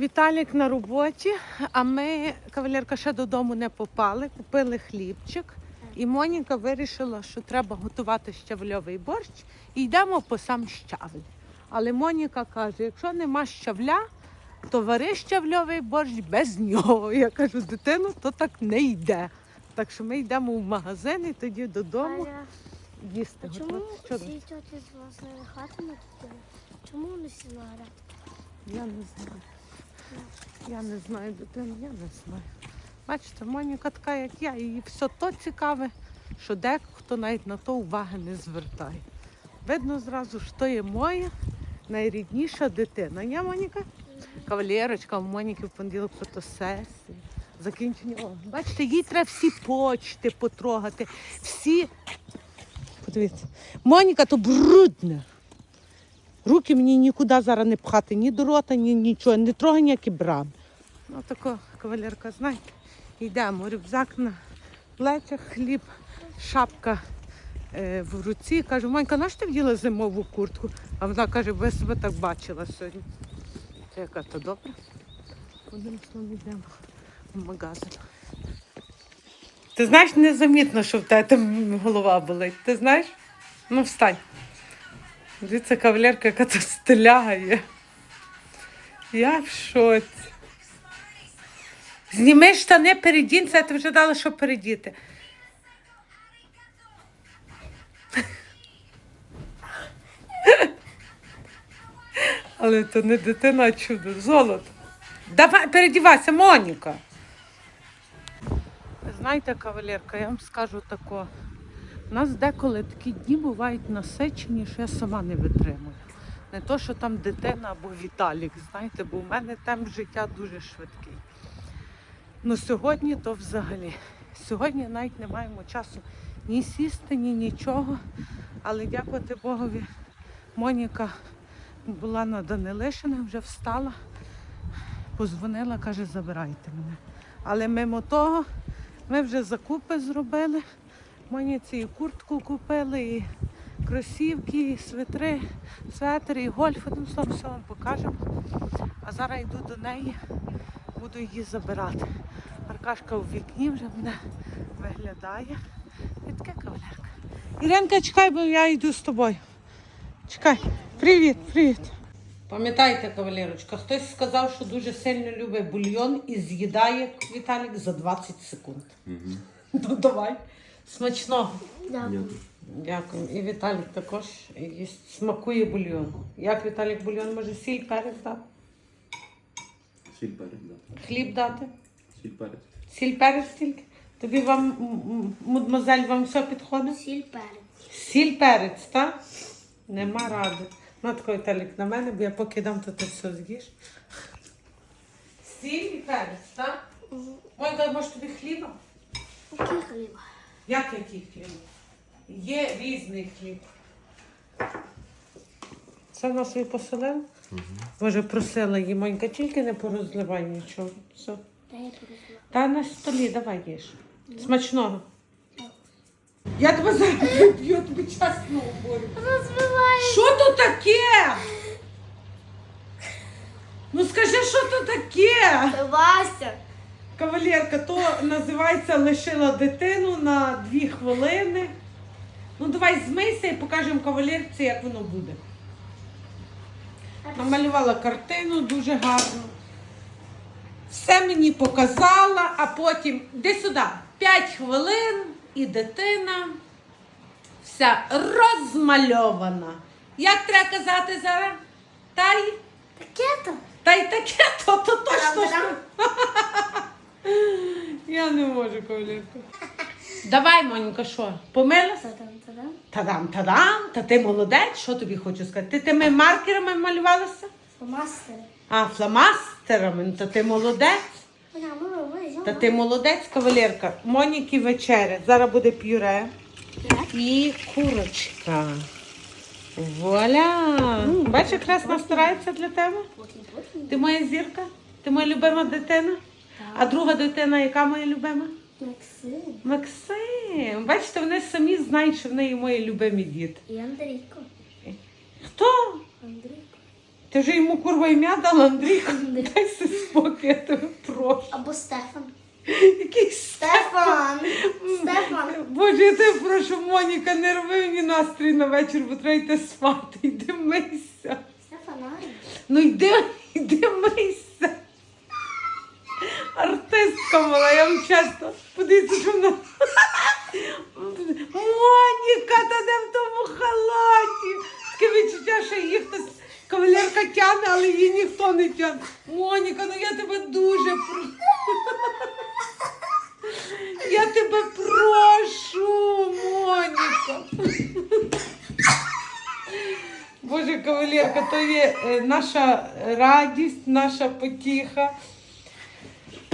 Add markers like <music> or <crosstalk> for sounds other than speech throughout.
Віталік на роботі, а ми, кавалерка, ще додому не попали, купили хлібчик. І Моніка вирішила, що треба готувати щавльовий борщ і йдемо по сам щавель. Але Моніка каже, якщо нема щавля, то вари щавльовий борщ без нього. <laughs> Я кажу, дитину, то так не йде. Так що ми йдемо в магазин і тоді додому їсти. а чому всі тьоті з власної хати не? Чому вони всі нагляд? Я не знаю. Я не знаю дитину, я не знаю. Бачите, Моніка така, як я, їй все то цікаве, що дехто навіть на то уваги не звертає. Видно зразу, що є моя найрідніша дитина. Я Моніка? Кавалерочка, в Моніки в понеділок фотосесії. Закінчення. О, бачите, їй треба всі почти потрогати. Всі. Подивіться. Моніка то брудне. Руки мені нікуди зараз не пхати, ні до рота, ні нічого, не трогай ніякі брами. Ну тако, кавалерка, знаєте, йдемо, рюкзак на плечах, хліб, шапка е, в руці. Кажу, Монька, на що ти вділа зимову куртку? А вона каже, я себе так бачила сьогодні. Це яка то добре. Одним словом йдемо в магазин. Ти знаєш, незамітно, що в тебе голова болить. Ти знаєш? Ну, встань. Дивіться, кавалерка, яка тут стиляга є. Я в шоці. Зніми штани, передінься, а ти вже дала, що передіти. Але то не дитина, а чудо, золото. Давай, передівайся, Моніка. Знаєте, кавалерка, я вам скажу тако. У нас деколи такі дні бувають насичені, що я сама не витримую. Не то, що там дитина або Віталік, знаєте, бо в мене темп життя дуже швидкий. Ну сьогодні то взагалі. Сьогодні навіть не маємо часу ні сісти, ні нічого. Але дякувати Богові, Моніка була на Данилишина, вже встала, позвонила, каже, забирайте мене. Але мимо того ми вже закупи зробили. Моніці і куртку купили, і кросівки, і свитри, светри, і гольф. Одним словом, все вам покажемо. А зараз йду до неї, буду її забирати. Аркашка у вікні вже мене виглядає. І таке кавалерка. Іренка, чекай, бо я йду з тобою. Чекай. Привіт, привіт. Пам'ятаєте, кавалерочка, хтось сказав, що дуже сильно любить бульйон і з'їдає Віталік за 20 секунд. Ну давай. Смачного. Дякую. Дякую. І Віталік також їсть, смакує бульйон. Як Віталік бульйон може сіль перець дати? Сіль перець, да. Хліб дати? Сіль перець. Сіль перець тільки? Тобі вам, м- м- мадмозель, вам все підходить? Сіль перець. Сіль перець, так? Нема ради. Ну, тако Віталік на мене, бо я поки дам, то ти все з'їш. Сіль і перець, так? Ой, може тобі хліба? Який хліб? Як який хліб? Є різний хліб. Це нас і поселив? Боже, просила її, Монька, тільки не порозливай нічого. Все. Та я порозумію. Та на столі давай їж. Смачного. Я тебе зараз б'ю, я тобі чесно говорю. Розбиває. Що то таке? Ну скажи, що то таке? Вася. Кавалерка, то називається лишила дитину на дві хвилини. Ну давай змийся і покажемо кавалерці, як воно буде. Намалювала картину дуже гарно. Все мені показала, а потім де сюди 5 хвилин і дитина вся розмальована. Як треба казати зараз? Та й, Таке то. та й таке, то, то точно. <laughs> Я не можу, кавалерка. Давай, Монька, що? Помилася? Та-дам, та-дам. Тадам, тадам, та ти молодець, що тобі хочу сказати? Ти тими маркерами малювалася? Фломастер. А, фломастерами, ну, то ти молодець. Вона, мама, Та ти молодець, кавалерка. Моніки вечеря. Зараз буде пюре і курочка. Вуаля! Бачиш, якраз вона старається для тебе. Ти моя зірка? Ти моя любима дитина? А друга дитина, яка моя любима? Максим. Максим. Бачите, вони самі знають, що в неї мої любимі діти. І Андрійко. Хто? Андрійко. Ти вже йому курва ім'я дала, Андрійко, дай си спокій, я тебе прошу. Або Стефан. Якийсь Стефан! Стефан! Боже, я тебе прошу, Моніка, не роби мені настрій на вечір, бо треба йти спати. Йди мийся. Стефанарій. Ну йди, йди мийся. Артистка я вам чесно. Подивіться, що вона. Моніка, та де в тому халаті. Таке відчуття, що її хтось кавалерка тягне, але її ніхто не тягне. Моніка, ну я тебе дуже прошу. Я тебе прошу, Моніка. Боже, кавалерка, то є е, наша радість, наша потіха.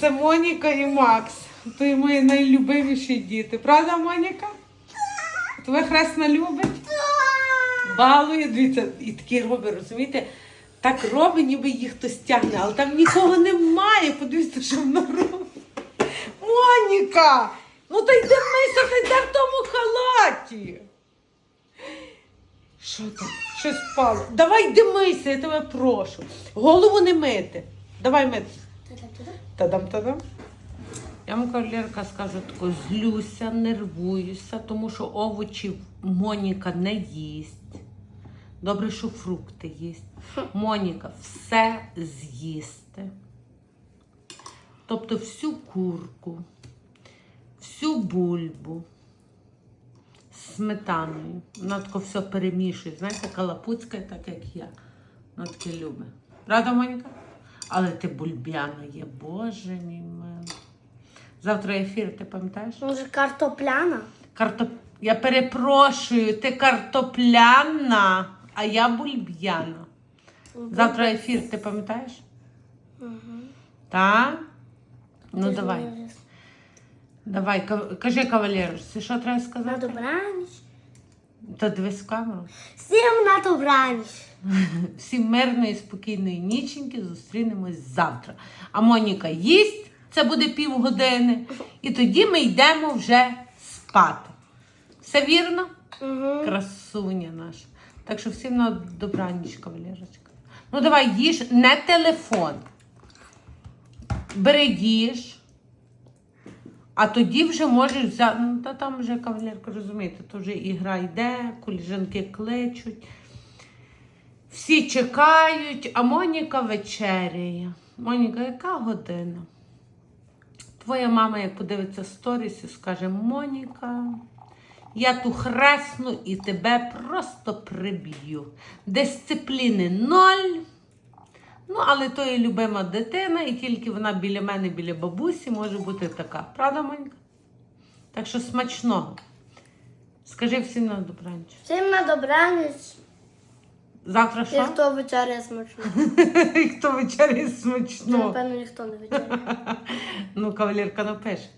Це Моніка і Макс. То є мої найлюбиміші діти. Правда, Моніка? Тебе хресна любить? Балує, дивіться, і такі робить, розумієте? Так робить, ніби їх хтось тягне, але там нікого немає. Подивіться, що вона робить. Моніка! Ну та йди мийся, та йде в тому халаті. Що там? Щось впало. Давай йди мийся, я тебе прошу. Голову не мити. Давай мити. Та-та-та-та. Тадам тадам. Я вам кавалерка скажу тако, злюся, нервуюся, тому що овочів Моніка не їсть. Добре, що фрукти їсть. Моніка все з'їсти. Тобто всю курку, всю бульбу з сметаною. Вона тако все перемішує. Знаєте, калапуцька, так як я. Вона таке любить. Правда, Моніка? Але ти бульбяна є, боже мій милий. Завтра ефір, ти пам'ятаєш? Може, картопляна? Картоп... Я перепрошую, ти картопляна, а я бульб'яна. Завтра ефір, ти пам'ятаєш? Угу. Так? Ну давай. Давай, кажи кавалерочці, що треба На сказати? добраніч. Та дивись в камеру. Всім на добраніч. <laughs> Всім мирної, спокійної ніченьки зустрінемось завтра. А Моніка їсть, це буде півгодини, і тоді ми йдемо вже спати. Все вірно? Угу. Красуня наша. Так що всім на добраніч, кавалерочка. Ну давай їж, не телефон. Бери їж. А тоді вже можеш взяти. Ну, та там вже кавалерка, розумієте, то вже ігра йде, коліжанки кличуть. Всі чекають, а Моніка вечеряє. Моніка, яка година? Твоя мама, як подивиться сторіс, скаже: Моніка, я ту хресну і тебе просто приб'ю. Дисципліни ноль. Ну, але то є любима дитина, і тільки вона біля мене, біля бабусі, може бути така. Правда, Монька? Так що смачного. Скажи всім на добраніч. Всім на добраніч. Завтра І хто вечеряє смачно. <laughs> І хто вечеряє смачно. Напевно, ніхто не вечеряє. <laughs> Ну, кавалерка напише.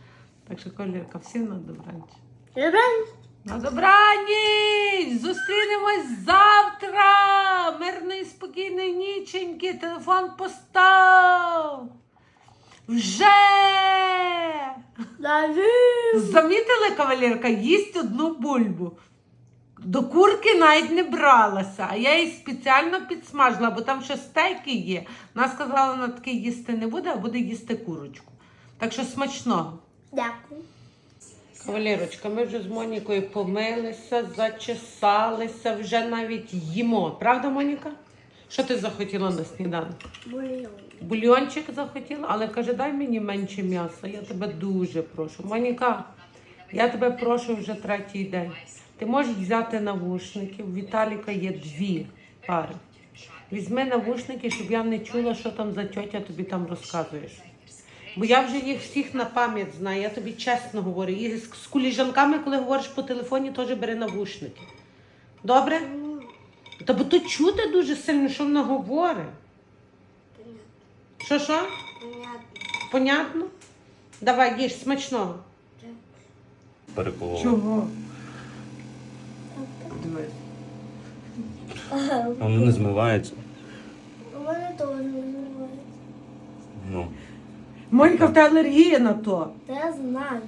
Так що, кавалерка, всім на добраніч. Добраніч. На добраніч! Зустрінемось завтра! Мирної, спокійної ніченьки, телефон постав! Вже! Замітили, кавалерка, їсть одну бульбу. До курки навіть не бралася, а я її спеціально підсмажила, бо там ще стейки є. Вона сказала, вона таке їсти не буде, а буде їсти курочку. Так що смачного. Дякую. Кавалерочка, ми вже з Монікою помилися, зачесалися, вже навіть їмо. Правда, Моніка? Що ти захотіла на сніданок? Бульйон. Бульйончик захотіла, але каже, дай мені менше м'яса. Я тебе дуже прошу. Моніка, я тебе прошу вже третій день. Ти можеш взяти навушники. У Віталіка є дві пари. Візьми навушники, щоб я не чула, що там за тьотя тобі там розказуєш. Бо я вже їх всіх на пам'ять знаю, я тобі чесно говорю. І з, з куліжанками, коли говориш по телефоні, теж бери навушники. Добре? Та бо то чути дуже сильно, що вона говорить. Що що? Понятно. Понятно? Давай, їж смачного. Переколола. Чого? А воно не змивається. У мене теж не знаю. Ну. Монька, в тебе алергія на то. Та я знаю.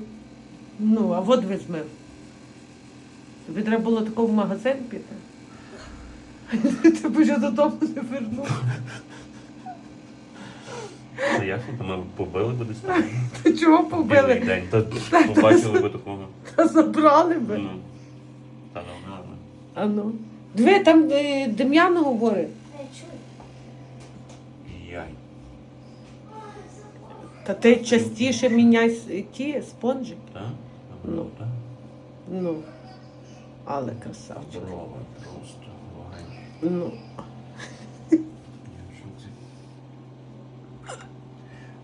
Ну, а от ви змив. Тобі треба було тако в магазин піти. <laughs> Ти б вже додому не вернув. Це як там ми побили би десь там? <laughs> Ти чого Білий побили? день. <laughs> Та побачили би такого. Та забрали би. Ну. Та ну, ладно. А ну. Диви, там е, Дем'ян говорить. Не чую. Яй. Та ти частіше міняй с- ті спонжики. Так? Ну. так. Ну. Але красавчик. Здорово, просто. Вай. Ну. Я в шоці.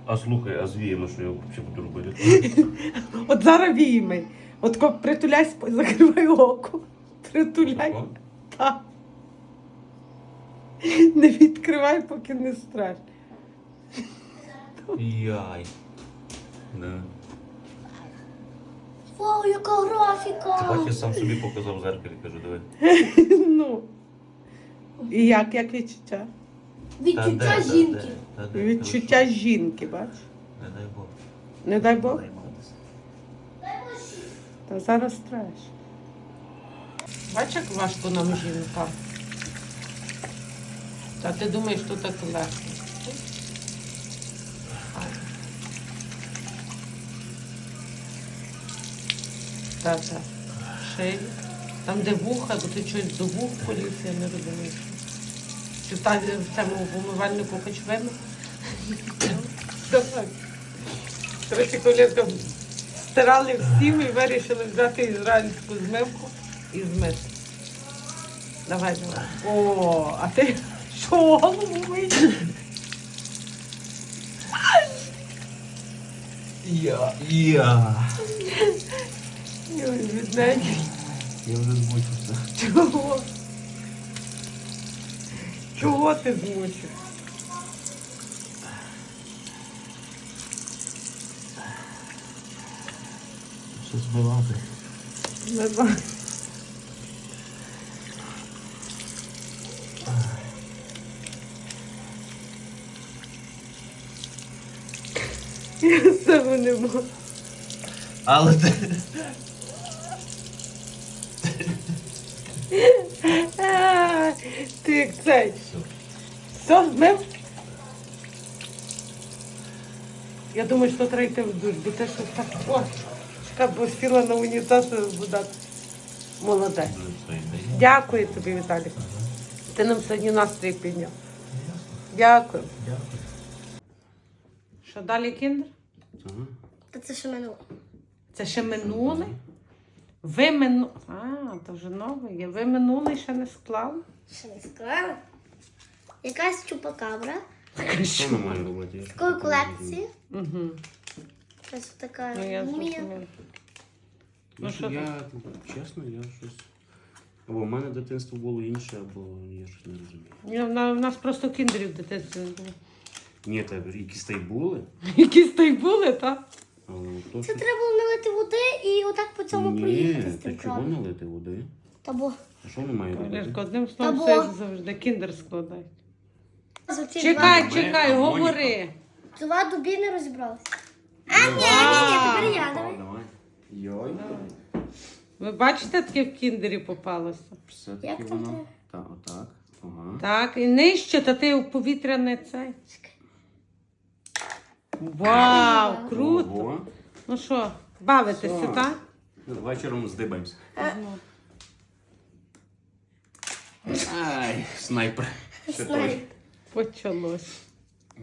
А слухай, а з віями що я взагалі буду робити? От зараз війми. От ко притуляй, сп- закривай око. Притуляй. Тако? Так. Не відкривай, поки не страшно. Яй. Да. Вау, яка Ти графіка! бачиш, я сам собі показав в зеркалі, кажу, диви. <laughs> Ну. І як, як відчуття? Відчуття Та де, жінки. та де, та де, Відчуття ти жінки, що? Не дай Бог. Не дай Бог. Займатися. Та зараз треш. Бачиш, як важко нам жінка. Та ти думаєш, що так легко. Так, так. Шиї. Там, де вуха, то ти щось до вух поліз, я не розумію. Чи та в цьому помивальнику хоч видно? Давай. Коротше, коли там стирали всім і вирішили взяти ізраїльську змивку і змити. Давай, давай. О, а ти що голову миєш? Я. Я. Ой, Бідненький. Я вже змучився. Чого? Чого ти змучив? Що збивати? Не знаю. Я себе не можу. Але ти. А, Ти як цей. Все, змив? Я думаю, що треба йти в душ, бо те, що так. О, чекай, бо сіла на унітаз вода. Молодець. Дякую тобі, Віталій. Ти нам сьогодні настрій підняв. Дякую. Дякую. Що далі кіндер? Та це ще минуло. Це ще минуле? Ви мину... А, то вже нове є. Ви минуле ще не склали? Ще не сказала. Якась чупакабра Що ми маємо робити? з такої колекції. Угу. Ось така Ну, я мумія. зрозуміла. Ну, Ну, що я, чесно, я щось. Або в мене дитинство було інше, або я щось не розумію. Ні, в на- в нас просто кіндерів в дитинстві не було. Ні, та якісь та й були, Якісь та й були, так? Але то Це що... треба було налити води і отак по цьому Ні, проїхати з тим чого краном. налити води? Та бо А що вони мають робити? Олежко, одним словом, Та все бо- завжди. Кіндер складають. Чекай, Ми- чекай, а говори. два, два дубі не розібралися. А, ні, ні, тепер я, давай. Давай. Йой. Ви бачите, таке в кіндері попалося? Все-таки Як там воно. Так, отак. Ага. Так, і нижче, та ти в повітря не цей. Вау, круто. Ого. Ну що, бавитеся, Все. так? Вечором здибаємося. Ай, снайпер. Ще той. Почалось.